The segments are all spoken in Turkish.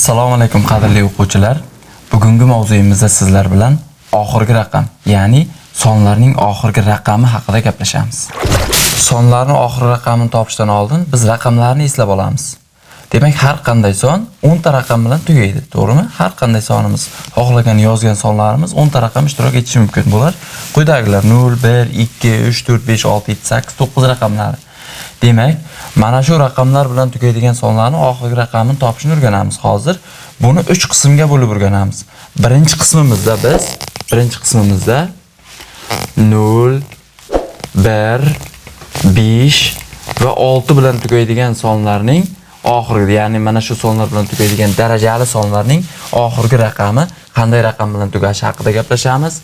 Assalomu alaykum qadrli o'quvchilar. Bugungi mavzuyimizda sizlar bilan oxirgi raqam, ya'ni sonlarning oxirgi raqami haqida gaplashamiz. Sonlarning oxirgi raqamini topishdan oldin biz raqamlarni eslab olamiz. Demak, har qanday son 10 ta raqam bilan tugaydi, to'g'rimi? Har qanday sonimiz, xohlagan yozgan sonlarimiz 10 ta raqam ishtirok etishi mumkin bo'lar. Quyidagilar 0, 1, 2, 3, 4, 5, 6, 7, 8, 9 raqamlari. Demak, mana shu raqamlar bilan tugaydigan sonlarni oxirgi raqamini topishni o'rganamiz hozir. Buni 3 qismga bo'lib o'rganamiz. Birinchi qismimizda biz birinchi qismimizda 0, 1, 5 va 6 bilan tugaydigan sonlarning oxirgi, ya'ni mana shu sonlar bilan tugaydigan darajali sonlarning oxirgi raqami qanday raqam bilan tugashi haqida gaplashamiz.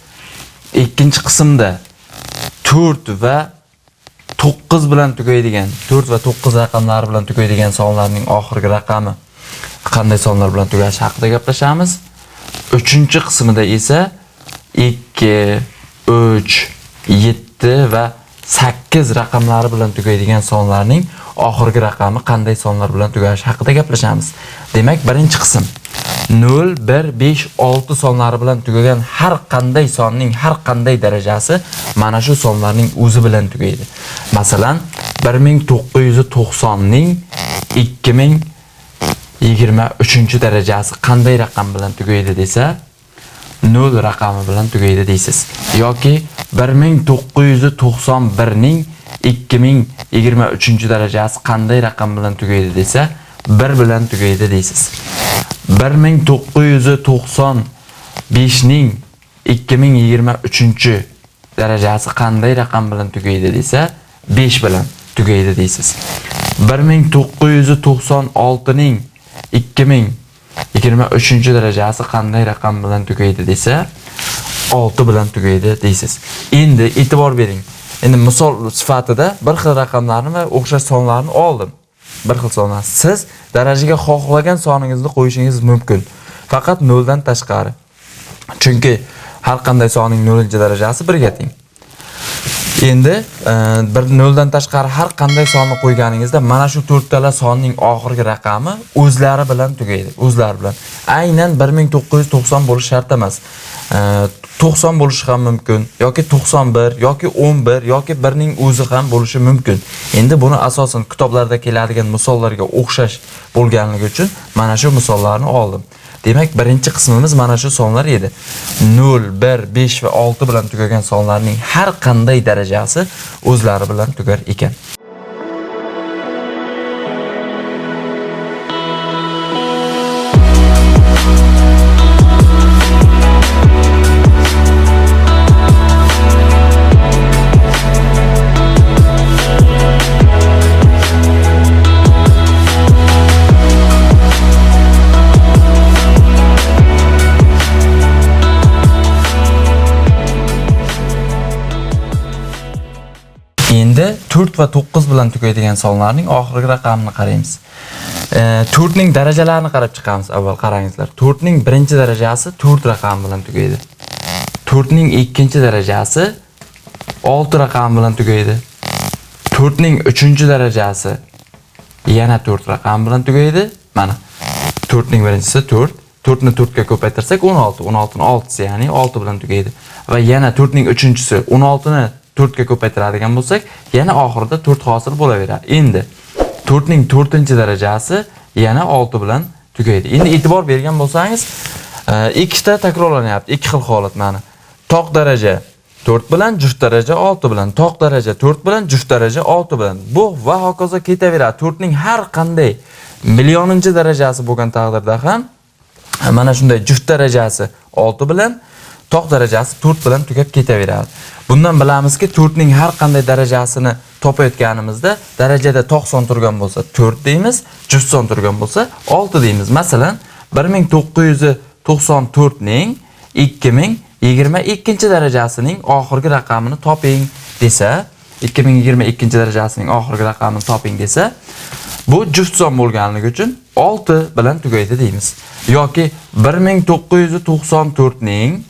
Ikkinchi qismda 4 va 9 bilan tugaydigan 4 va 9 raqamlari bilan tugaydigan sonlarning oxirgi raqami qanday sonlar bilan tugashi haqida gaplashamiz. 3 qismida esa 2, 3, 7 va 8 raqamlari bilan tugaydigan sonlarning oxirgi raqami qanday sonlar bilan tugashi haqida gaplashamiz. Demak, birinchi qism 0, 1, 5, 6 sonlari bilan tugagan har qanday sonning har qanday darajasi mana shu sonlarning o'zi bilan tugaydi. Masalan, 1990 ning 2023 darajasi qanday raqam bilan tugaydi desa, 0 raqami bilan tugaydi deysiz. Yoki 1991 ning 2023 darajasi qanday raqam bilan tugaydi desa, 1 bilan tugaydi deysiz. 1995 ning 2023 darajasi qanday raqam bilan tugaydi desa, 5 bilan tugaydi deysiz. 1996 ning 2023 darajasi qanday raqam bilan tugaydi desa, 6 bilan tugaydi deysiz. Endi e'tibor bering. Endi misol sifatida bir xil raqamlarni va o'xshash sonlarni oldim. Bir xil sonlar. Siz darajaga xohlagan soningizni qo'yishingiz mumkin. Faqat 0 dan tashqari. Chunki har qanday sonning 0-darajasi 1 ga teng. Endi e, bir 0 dan tashqari har qanday sonni qo'yganingizda mana shu to'rttala sonning oxirgi raqami o'zlari bilan tugaydi, o'zlari bilan. Aynan 1990 bo'lishi shart emas. E, to'qson 90 bo'lishi ham mumkin yoki 91 yoki 11 yoki 1 ning o'zi ham bo'lishi mumkin. Endi buni asosan kitoblarda keladigan misollarga o'xshash bo'lganligi uchun mana shu misollarni oldim. Demak, birinchi qismimiz mana shu sonlar edi. 0, 1, 5 va 6 bilan tugagan sonlarning har qanday darajasi o'zlari bilan tugar ekan. 4 va 9 bilan tugaydigan sonlarning oxirgi raqamini qaraymiz. E, 4 ning darajalarini qarab chiqamiz avval qarangizlar. 4 ning birinchi darajasi 4 raqami bilan tugaydi. 4 ning ikkinchi darajasi 6 raqami bilan tugaydi. 4 ning 3 darajasi yana 4 raqam bilan tugaydi. Mana 4 ning birinchisi 4, 4 ni 4 ga ko'paytirsak 16, 16 ning 6si ya'ni 6 bilan tugaydi. Va yana 4 ning 3-chisi 16 ni 4 ga ko'paytiradigan bo'lsak, yana oxirida 4 hosil bo'laveradi. Endi 4 ning 4-darajasi yana 6 bilan tugaydi. Endi e'tibor bergan bo'lsangiz, ikkita takrorlanyapti, ikki xil holat mana. Toq daraja 4 bilan, juft daraja 6 bilan, toq daraja 4 bilan, juft daraja 6 bilan. Bu va hokazo ketaveradi. 4 ning har qanday millioninchi darajasi bo'lgan taqdirda ham mana shunday juft darajasi 6 bilan, toq darajasi 4 bilan tugab ketaveradi. Bundan bilamizki 4 ning har qanday darajasini topayotganimizda darajada toq son turgan bo'lsa 4 deymiz, juft son turgan bo'lsa 6 deymiz. Masalan, 1994 ning 2022 darajasining oxirgi raqamini toping desa, 2022 darajasining oxirgi raqamini bu juft son bo'lganligi uchun 6 bilan tugaydi deymiz. Yoki 1994 ning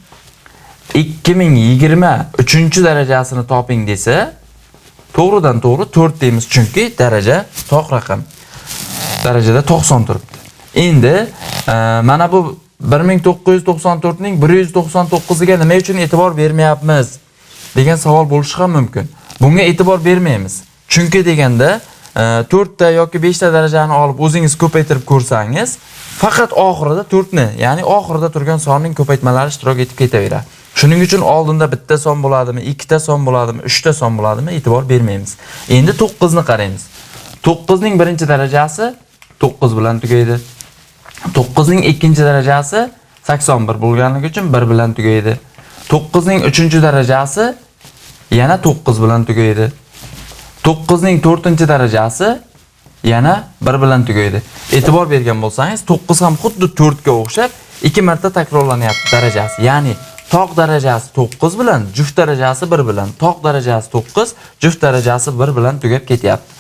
2023 darajasini toping desa, to'g'ridan to'g'ri 4 deymiz, chunki daraja toq raqam. Darajada 90 turibdi. Endi Ee, mana bu 1994 ning 199 ga nima uchun e'tibor bermayapmiz degan savol bo'lishi ham mumkin. Bunga e'tibor bermaymiz. Chunki deganda 4 ta yoki 5 ta darajani olib o'zingiz ko'paytirib ko'rsangiz, faqat oxirida 4 ni, ya'ni oxirida turgan sonning ko'paytmalari ishtirok etib ketaveradi. Shuning uchun oldinda bitta son bo'ladimi, ikkita son bo'ladimi, uchta son bo'ladimi e'tibor bermaymiz. Endi 9 ni qaraymiz. 9 ning birinchi darajasi 9 bilan tugaydi. 9 ning ikkinchi darajasi 81 bo'lganligi uchun 1 bilan tugaydi. 9 ning uchinchi darajasi yana 9 bilan tugaydi. 9 ning 4 darajasi yana 1 bilan tugaydi. E'tibor bergan bo'lsangiz, 9 ham xuddi 4 ga o'xshab 2 marta takrorlanyapti darajasi. Ya'ni tog' darajasi 9 bilan, juft darajasi 1 bilan, tog' darajasi 9, juft darajasi 1 bilan tugab ketyapti.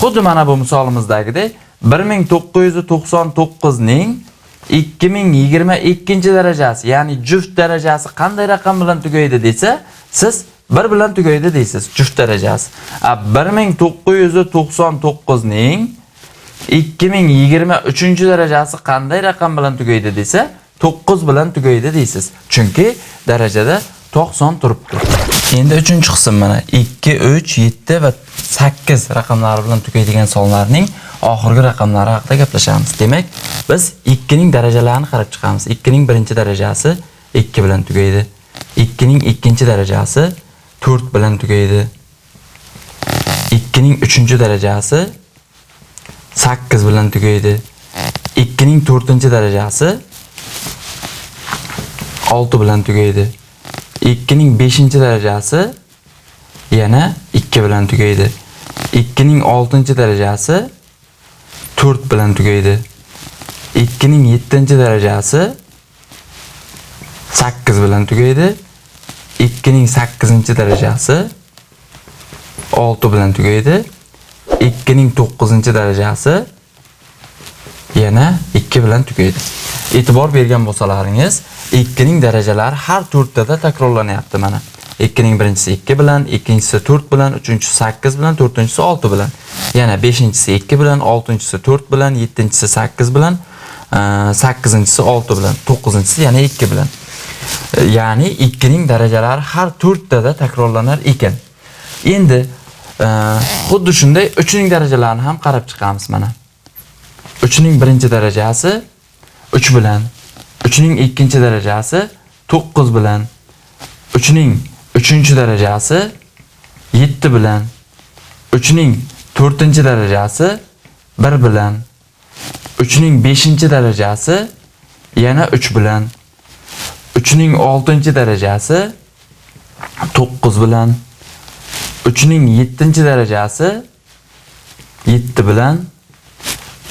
Xuddi mana bu misolimizdagidek 1999 ning 2022 darajasi, ya'ni juft darajasi qanday raqam bilan tugaydi desa, siz 1 bilan tugaydi deysiz, juft darajasi. A 1999 ning 2023 darajasi qanday raqam bilan tugaydi desa, 9 bilan tugaydi deysiz. Chunki darajada 90 turibdi. Endi 3-qism mana 2, 3, 7 va 8 raqamlari bilan tugaydigan sonlarning oxirgi raqamlari haqida gaplashamiz. Demak, biz 2 ning darajalarini qarab chiqamiz. 2 ning birinchi darajasi 2 bilan tugaydi. 2 ning ikkinchi darajasi 4 bilan tugaydi. 2 ning uchinchi darajasi 8 bilan tugaydi. 2 ning 4 darajasi 6 bilan tugaydi. 2 ning 5 darajasi yana 2 bilan tugaydi. 2 ning 6 darajasi 4 bilan tugaydi. 2 ning 7 darajasi 8 bilan tugaydi. 2 ning 8 darajasi 6 bilan tugaydi. 2 ning 9 darajasi yana 2 bilan tugaydi. E'tibor bergan bo'lsalaringiz, 2 ning darajalari har to'rttada takrorlanyapti mana. 2 ning birinchisi 2 bilan, ikkinchisi 4 bilan, uchinchisi 8 bilan, to'rtinchisi 6 bilan. Yana 5-inchisi 2 bilan, 6-inchisi 4 bilan, 7-inchisi 8 bilan, 8-inchisi 6 bilan, 9-inchisi yana 2 bilan. Ya'ni 2 ning darajalari har to'rttada takrorlanar ekan. Endi xuddi shunday 3 ning darajalarini ham qarab chiqamiz mana. uchning birinchi darajasi uch bilan uchning ikkinchi darajasi to'qqiz bilan uchning uchinchi darajasi yetti bilan uchning to'rtinchi darajasi bir bilan uchning beshinchi darajasi yana uch bilan uchning oltinchi darajasi to'qqiz bilan uchning yettinchi darajasi yetti bilan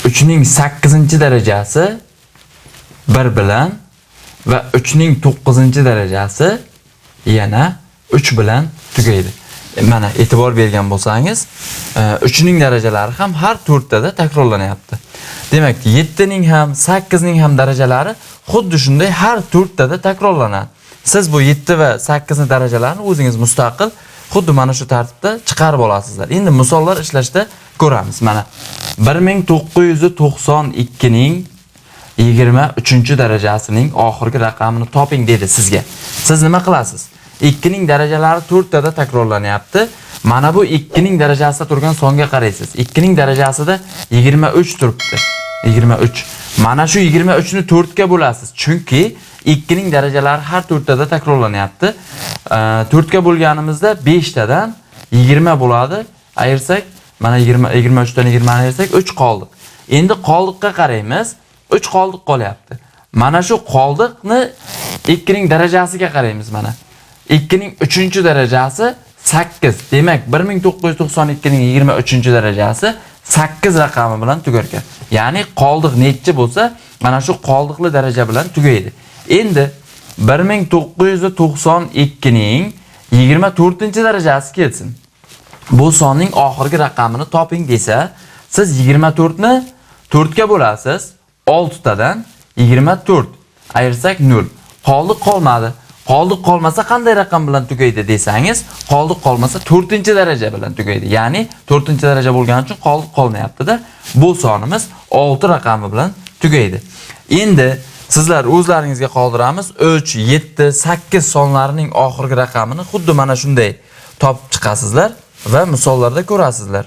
3 ning 8 darajasi 1 bilan va 3 ning 9 darajasi yana 3 bilan tugaydi. E, Mana e'tibor bergan bo'lsangiz, 3 ning darajalari ham har to'rttada takrorlanyapti. Demak, 7 ning ham, 8 ning ham darajalari xuddi shunday har to'rttada takrorlanadi. Siz bu 7 va 8 ning darajalarini o'zingiz mustaqil xuddi mana shu tartibda chiqarib olasizlar. Endi misollar ishlashda ko'ramiz. Mana 1992 ning 23 darajasining oxirgi raqamini toping dedi sizga. Siz nima qilasiz? 2 ning darajalari 4 tada takrorlanyapti. Mana bu 2 ning darajasida turgan songa qaraysiz. 2 ning darajasida 23 turibdi. 23. Mana shu 23 ni 4 ga bo'lasiz. Chunki 2 ning darajalari har 4 tada takrorlanyapti. 4 ga bo'lganimizda 5 tadan 20 bo'ladi. Ayirsak, mana 20 23 dan 20 ni ayirsak 3 qoldi. Endi qoldiqqa qaraymiz. 3 qoldiq qolyapti. Mana shu qoldiqni 2 ning darajasiga qaraymiz mana. 2 ning 3 darajasi 8. Demak, 1992 ning 23 darajasi 8 raqami bilan tugar. Ya'ni qoldiq necha bo'lsa, mana shu qoldiqli daraja bilan tugaydi. Endi 1992 ning 24 darajasi kelsin. Bu sonning oxirgi raqamini toping desa, siz 24 ni 4 ga bo'lasiz. 6 tadan 24 ayirsak 0. Qoldiq qolmadi. Qoldiq qolmasa qanday raqam bilan tugaydi desangiz, qoldiq qolmasa 4-daraja bilan tugaydi. Ya'ni 4-daraja bo'lgani uchun qoldiq qolmayapti-da. Bu sonimiz 6 raqami bilan tugaydi. Endi sizlar o'zlaringizga qoldiramiz 3, 7, 8 sonlarining oxirgi raqamini xuddi mana shunday topib chiqasizlar va misollarda ko'rasizlar.